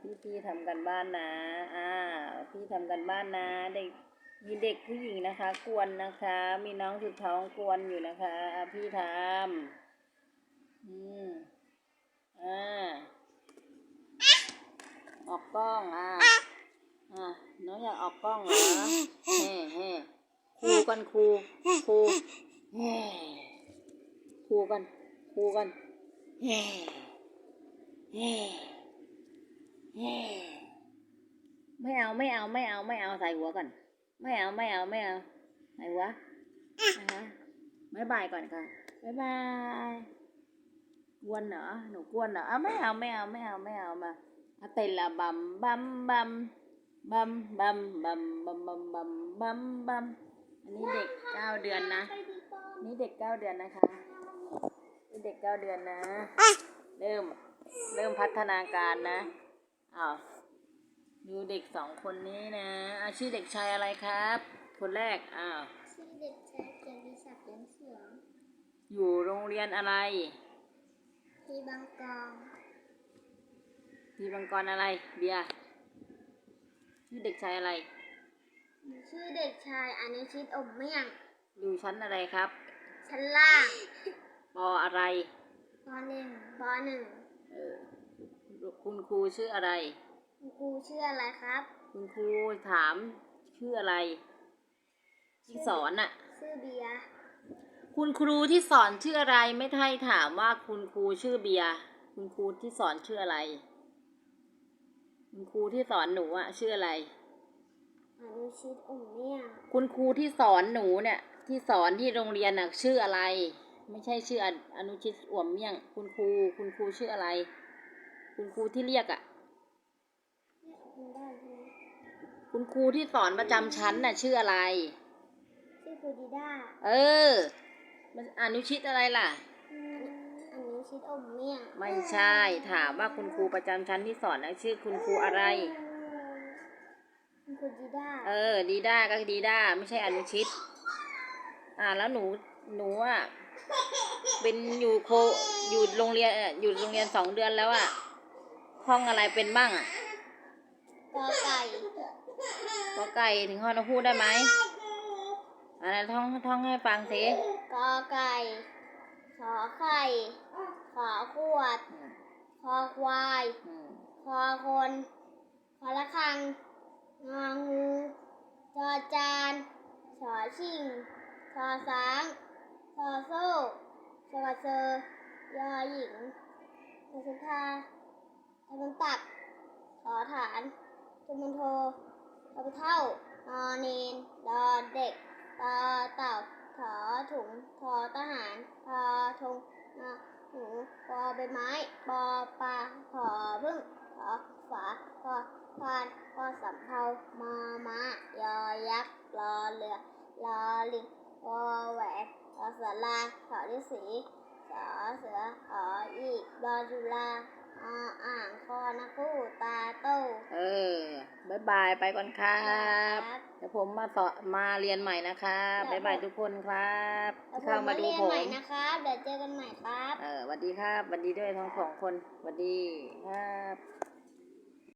พี่พี่ทำกันบ้านนะ อ่า พี่ทำกันบ้านนะ เด็กมีเด็กผู้หญิงนะคะ กวนนะคะ มีน้องสุดท้องกวนอยู่นะคะอะพี่ทำอืมอ่าออกกล้องอ่าอ่าน้องอยากออกกล้องเหรอเฮ้เฮ้ครูกันครูครูเฮ้ครูกันครูกันเฮ้เฮ้เฮ้ ไม่เอาไม่เอาไม่เอาไม่เอาใส่หัวก่อน ไม่เอาไม่เอาไม่เอาใส่หัวนะคะบายบายก่อนค่ะบายบายกวนเหรอหนูกวนเหรออะไม่เอาไม่เอาไม่เอาไม่เอามาเต้นละบัมบัมบัมบัมบัมบัมบัมบัมบัมบัมบัมอันนี้เด็กเก้าเดือนนะนี่เด็กเก้าเดือนนะคะนี่เด็กเก้าเดือนนะ เริ่มเริ่มพัฒนาการนะ อ้าวดูเด็กสองคนนี้นะ อาชื่อเด็กชายอะไรครับ คนแรกอ้าวชื่อเด็กชายเกียรติศักดิ์เลี้ยงเสียงอยู่โรงเรียนอะไรที่บางกองมีบังกรอะไร เบียร์ชื่อเด็กชายอะไร ชื่อเด็กชายอนุชิตอมเมี่ยงอยู่ชั้นอะไรครับ ชั้นล่างปออะไรปหนึ่งปหนึ่งเออ คุณครูชื่ออะไร คุณครูชื่ออะไรครับ คุณครูถามชื่ออะไร ที่สอนน่ะชื่อเบียร์คุณครูที่สอนชื่ออะไรไม่ใช่ถามว่าคุณครูชื่อเบียร์คุณครูที่สอนชื่ออะไร คุณครูที่สอนหนูอะชื่ออะไรอนุชิตอมเมี่ยงคุณครูที่สอนหนูเนี่ย ที่สอนที่โรงเรียนน่ะชื่ออะไร ไม่ใช่ชื่อออนุชิตอ่วมเมี่ยง คุณครูคุณครูชื่ออะไร คุณครูที่เรียกอะเนี่ยคุณได้ใช่ไหมคุณครูที่สอนประจำชั้นน่ะ ชื่ออะไร ชื่อครูดีด้า เออ มันอนุชิตอะไรล่ะอืมอนุชิตอมเมี่ยง ไม่ใช่ ถามว่าคุณครูประจำชั้นที่สอนน่ะชื่อคุณครูอะไร คุณครูดีด้า เออ ดีด้าก็ดีด้า ไม่ใช่อนุชิต อ่า แล้วหนู หนูอะเป็นอยู่โคอยู่โรงเรียนเอ่ออยู่โรงเรียนสองเดือนแล้วอะ ห้องอะไรเป็นบ้างอะกอไก่ก็ไก่ถึงห้องนกพูดได้ไหมอันนั้นท่องท่องให้ฟังสิกอไก่ขอไข่ขอขวดอืมคอควายอืมคอคนคอละคังงองูจอจานชอชิงชอสางชอโซ่ชอเซอยอหญิงชอสุธา ชอมันตักขอฐานชอมันโทชอไปเท่านอเนนดอเด็กตอเต่าถอถุงทอทหารทอทงนอหนูปอใบไม้ปอปลาขอพึ่งขอฝาขอควานขอสำเภามอม้ายอยักษ์รอเรือรอลิงวอแหวนรอสาราขอฤาษีสอเสือขออีกรอจุฬา ออ่างคอนักกู้ตาโต้เออบายบายไปก่อนครับเดี๋ยวผมมาสอนมาเรียนใหม่นะครับบายบายทุกคนครับแล้วที่เข้ามาดูเรียนผมใหม่นะครับเดี๋ยวเจอกันใหม่ครับ เออสวัสดีครับสวัสดีด้วยทั้งสองคนสวัสดีครับ